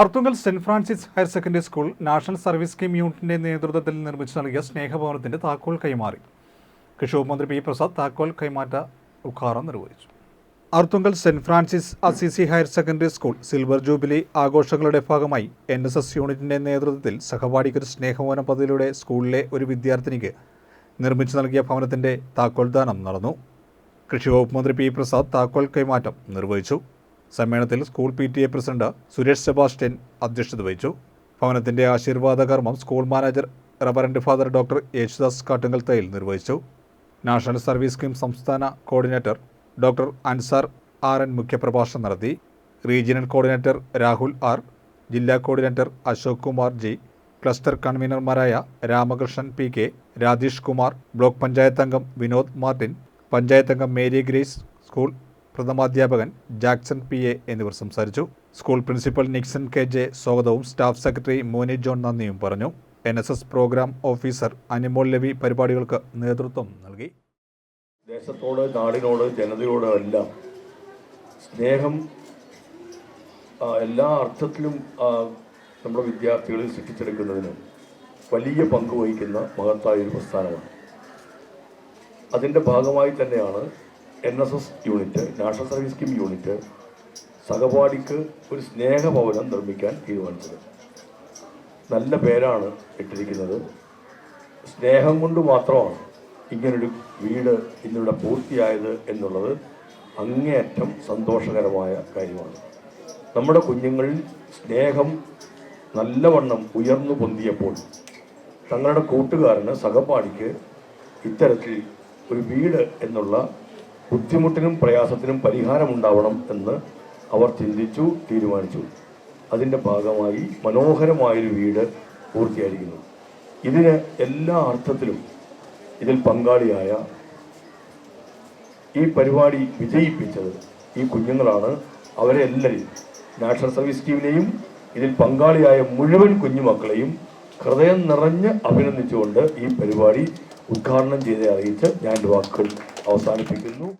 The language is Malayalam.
Arthunkal saint Francis higher secondary school national service scheme യൂണിറ്റിന്റെ നേതൃത്വത്തിൽ നിർമ്മിച്ചു നൽകിയ സ്നേഹഭവനത്തിന്റെ താക്കോൽ കൈമാറി. കൃഷി മന്ത്രി പി പ്രസാദ് താക്കോൽ കൈമാറ്റ ഉദ്ഘാടനം നിർവഹിച്ചു. Arthunkal saint Francis Assisi higher secondary school silver jubilee ആഘോഷങ്ങളുടെ ഭാഗമായി എൻ എസ് എസ് യൂണിറ്റിന്റെ നേതൃത്വത്തിൽ സഹപാഠിക്കൊരു സ്നേഹഭവന പദ്ധതിയിലൂടെ സ്കൂളിലെ ഒരു വിദ്യാർത്ഥിനിക്ക് നിർമ്മിച്ചു നൽകിയ ഭവനത്തിന്റെ താക്കോൽദാനം നടന്നു. കൃഷി വകുപ്പ് മന്ത്രി പി പ്രസാദ് താക്കോൽ കൈമാറ്റം നിർവഹിച്ചു. സമ്മേളനത്തിൽ school P T A president Suresh Sebastian അധ്യക്ഷത വഹിച്ചു. ഭവനത്തിന്റെ ആശീർവാദ കർമ്മം school manager reverend father doctor Yesudas Kattunkal Thayyil നിർവഹിച്ചു. നാഷണൽ സർവീസ് സ്കീം സംസ്ഥാന coordinator doctor Ansar R N മുഖ്യപ്രഭാഷണം നടത്തി. റീജിയണൽ കോർഡിനേറ്റർ രാഹുൽ ആർ ജില്ലാ coordinator Ashok Kumar G cluster കൺവീനർമാരായ Ramakrishnan P K Rajesh Kumar block panchayat അംഗം വിനോദ് മാർട്ടിൻ പഞ്ചായത്ത് അംഗം മേരി ഗ്രേസ് സ്കൂൾ പ്രഥമാധ്യാപകൻ ജാക്സൺ പി എ എന്നിവർ സംസാരിച്ചു. School principal Nixon K J സ്വാഗതവും സ്റ്റാഫ് സെക്രട്ടറി മോനി ജോൺ നന്ദിയും പറഞ്ഞു. N S S programme officer Animol Lavi പരിപാടികൾക്ക് നേതൃത്വം നൽകി. ദേശത്തോട് നാടിനോട് ജനതയോട് എല്ലാം സ്നേഹം എല്ലാ അർത്ഥത്തിലും നമ്മുടെ വിദ്യാർത്ഥികളിൽ സൃഷ്ടിച്ചെടുക്കുന്നതിന് വലിയ പങ്ക് വഹിക്കുന്ന മഹത്തായ ഒരു പ്രസ്ഥാനമാണ്. അതിന്റെ ഭാഗമായി തന്നെയാണ് N S S unit national service scheme unit സഹപാഠിക്ക് ഒരു സ്നേഹഭവനം നിർമ്മിക്കാൻ തീരുമാനിച്ചത്. നല്ല പേരാണ് ഇട്ടിരിക്കുന്നത്. സ്നേഹം കൊണ്ട് മാത്രമാണ് ഇങ്ങനൊരു വീട് ഇന്നിവിടെ പൂർത്തിയായത് എന്നുള്ളത് അങ്ങേയറ്റം സന്തോഷകരമായ കാര്യമാണ്. നമ്മുടെ കുഞ്ഞുങ്ങളിൽ സ്നേഹം നല്ലവണ്ണം ഉയർന്നു പൊന്തിയപ്പോൾ തങ്ങളുടെ കൂട്ടുകാരന് സഹപാഠിക്ക് ഇത്തരത്തിൽ ഒരു വീട് എന്നുള്ള ബുദ്ധിമുട്ടിനും പ്രയാസത്തിനും പരിഹാരമുണ്ടാവണം എന്ന് അവർ ചിന്തിച്ചു തീരുമാനിച്ചു. അതിന്റെ ഭാഗമായി മനോഹരമായൊരു വീട് പൂർത്തിയായിരിക്കുന്നു. ഇതിന് എല്ലാ അർത്ഥത്തിലും ഇതിൽ പങ്കാളിയായ ഈ പരിപാടി വിജയിപ്പിച്ചത് ഈ കുഞ്ഞുങ്ങളാണ്. അവരെ എല്ലാവരെയും നാഷണൽ സർവീസ് സ്കീമിനെയും ഇതിൽ പങ്കാളിയായ മുഴുവൻ കുഞ്ഞുമക്കളെയും ഹൃദയം നിറഞ്ഞ് അഭിനന്ദിച്ചുകൊണ്ട് ഈ പരിപാടി ഉദ്ഘാടനം ചെയ്ത് അറിയിച്ച് ഞാൻ വാക്കുകൾ അവസാനിപ്പിക്കുന്നു.